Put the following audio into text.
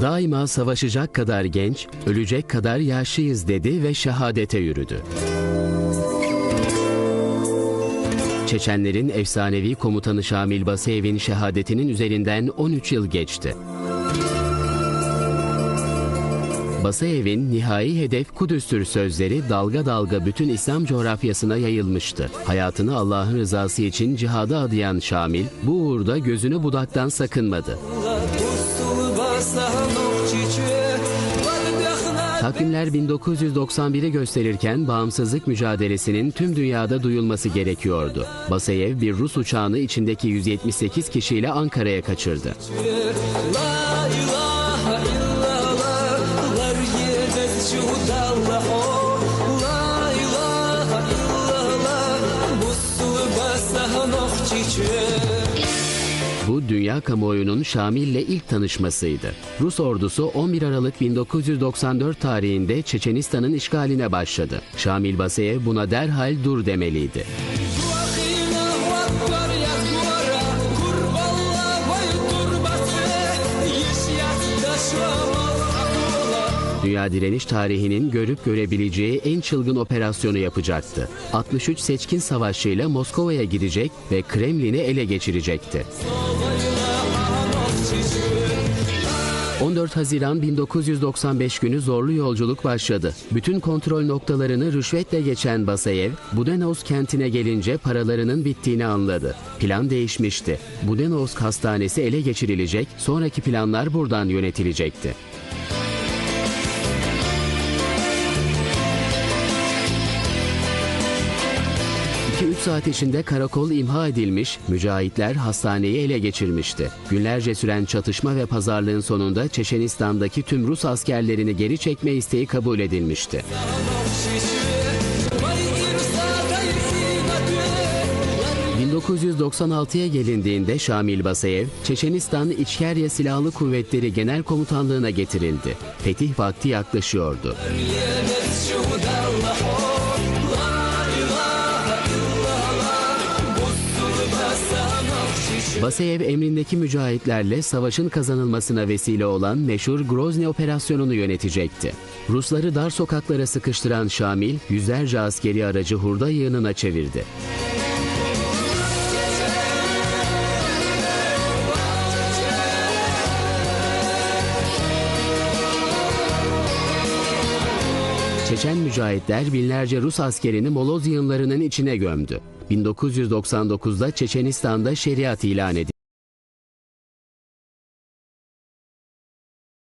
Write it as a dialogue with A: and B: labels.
A: Daima savaşacak kadar genç, ölecek kadar yaşlıyız dedi ve şehadete yürüdü. Çeçenlerin efsanevi komutanı Şamil Basayev'in şehadetinin üzerinden 13 yıl geçti. Basayev'in nihai hedef Kudüs'tür sözleri dalga dalga bütün İslam coğrafyasına yayılmıştı. Hayatını Allah'ın rızası için cihada adayan Şamil, bu uğurda gözünü budaktan sakınmadı. Takvimler 1991'i gösterirken bağımsızlık mücadelesinin tüm dünyada duyulması gerekiyordu. Basayev bir Rus uçağını içindeki 178 kişiyle Ankara'ya kaçırdı.
B: Çiçeği
A: Bu dünya kamuoyunun Şamil'le ilk tanışmasıydı. Rus ordusu 11 Aralık 1994 tarihinde Çeçenistan'ın işgaline başladı. Şamil Basayev buna derhal dur demeliydi. Dünya direniş tarihinin görüp görebileceği en çılgın operasyonu yapacaktı. 63 seçkin savaşçıyla Moskova'ya gidecek ve Kremlin'i ele geçirecekti. 14 Haziran 1995 günü zorlu yolculuk başladı. Bütün kontrol noktalarını rüşvetle geçen Basayev, Budenovsk kentine gelince paralarının bittiğini anladı. Plan değişmişti. Budenovsk hastanesi ele geçirilecek, sonraki planlar buradan yönetilecekti. 2-3 saat içinde karakol imha edilmiş, mücahitler hastaneyi ele geçirmişti. Günlerce süren çatışma ve pazarlığın sonunda Çeçenistan'daki tüm Rus askerlerini geri çekme isteği kabul edilmişti.
B: Vay irsada yirsinatü
A: 1996'ya gelindiğinde Şamil Basayev, Çeçenistan İçkerya Silahlı Kuvvetleri Genel Komutanlığına getirildi. Fetih vakti yaklaşıyordu. Basayev emrindeki mücahitlerle savaşın kazanılmasına vesile olan meşhur Grozny operasyonunu yönetecekti. Rusları dar sokaklara sıkıştıran Şamil, yüzlerce askeri aracı hurda yığınına çevirdi. Çeçen mücahitler binlerce Rus askerini moloz yığınlarının içine gömdü. 1999'da Çeçenistan'da şeriat ilan edildi.